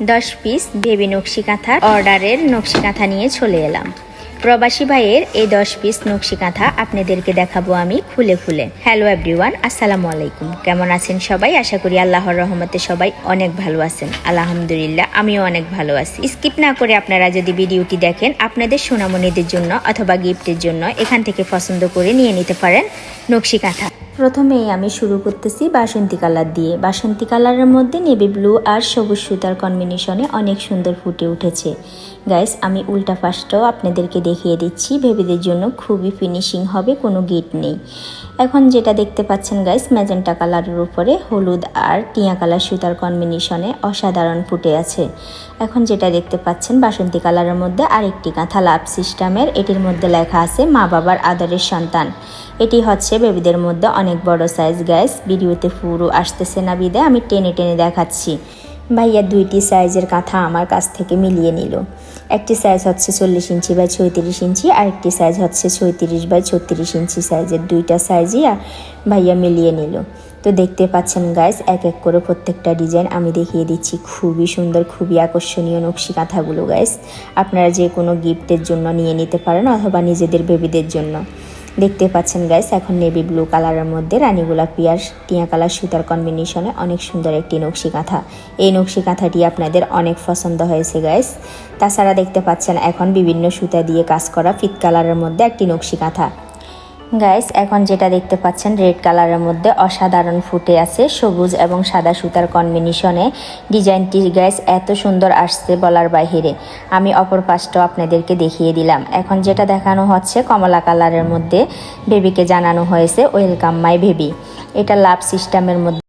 দশ piece baby নকশি কাঁথা অর্ডারের নকশি কাঁথা নিয়ে চলে এলাম। প্রবাসী ভাইয়ের এই দশ পিস নকশি কাঁথা আপনাদেরকে দেখাবো আমি খুলে খুলে। হ্যালো এভরিওয়ান আসসালামু আলাইকুম। কেমন আছেন সবাই? আশা করি আল্লাহর রহমতে সবাই অনেক ভালো আছেন। আলহামদুলিল্লাহ, আমিও অনেক ভালো আছি। স্কিপ না করে আপনারা যদি ভিডিওটি দেখেন, আপনাদের সোনামণিদের জন্য অথবা গিফটের জন্য এখান থেকে পছন্দ করে নিয়ে নিতে পারেন নকশি কাঁথা প্রথমেই আমি শুরু করতেছি বাসন্তী কালার দিয়ে। বাসন্তী কালারের মধ্যে নেভি ব্লু আর সবুজ সুতার কম্বিনেশনে অনেক সুন্দর ফুটে উঠেছে। গাইস আমি উল্টা পাশটাও আপনাদেরকে দেখিয়ে দিচ্ছি। বেবিদের জন্য খুবই ফিনিশিং হবে, কোনো গিট নেই। এখন যেটা দেখতে পাচ্ছেন গাইস ম্যাজেন্টা কালারের উপরে হলুদ আর টিয়া কালার সুতার কম্বিনেশনে অসাধারণ ফুটে আছে। এখন যেটা দেখতে পাচ্ছেন, বাসন্তী কালারের মধ্যে আরেকটি কাঁথা লাভ সিস্টেমের এটির মধ্যে লেখা আছে মা বাবার আদরের সন্তান। এটি হচ্ছে বেবিদের মধ্যে অনেক বড় সাইজ গ্যাস ভিডিওতে পুরো আসতেছে না বিদে আমি টেনে টেনে দেখাচ্ছি। ভাইয়া দুইটি সাইজের কাঁথা আমার কাছ থেকে মিলিয়ে নিল। একটি সাইজ হচ্ছে চল্লিশ ইঞ্চি বাই ছয়ত্রিশ ইঞ্চি, আর একটি সাইজ হচ্ছে ছয়ত্রিশ বাই ছত্রিশ ইঞ্চি সাইজের দুইটা সাইজই ভাইয়া মিলিয়ে নিল। তো দেখতে পাচ্ছেন গাইস এক এক করে প্রত্যেকটা ডিজাইন আমি দেখিয়ে দিচ্ছি। খুবই সুন্দর, খুবই আকর্ষণীয় নকশি কাঁথাগুলো গাইস আপনারা যে কোনো গিফটের জন্য নিয়ে নিতে পারেন, অথবা নিজেদের বেবিদের জন্য। দেখতে পাচ্ছেন গাইস এখন নেভি ব্লু কালারের মধ্যে রানী গোলাপি আর টিয়া কালার সুতার কম্বিনেশনে অনেক সুন্দর একটি নকশি কাঁথা। এই নকশি কাঁথাটি আপনাদের অনেক পছন্দ হয়েছে গাইস তাছাড়া দেখতে পাচ্ছেন, এখন বিভিন্ন সুতা দিয়ে কাজ করা ফিত কালারের মধ্যে একটি নকশি কাঁথা। গাইস এখন যেটা দেখতে পাচ্ছেন রেড কালারের মধ্যে অসাধারণ ফুটে আছে, সবুজ এবং সাদা সুতার কম্বিনেশনে ডিজাইনটি গাইস এত সুন্দর আসছে বলার বাহিরে। আমি অপর পাশটাও আপনাদেরকে দেখিয়ে দিলাম। এখন যেটা দেখানো হচ্ছে, কমলা কালারের মধ্যে বেবিকে জানানো হয়েছে ওয়েলকাম মাই বেবি এটা লাভ সিস্টেমের মধ্যে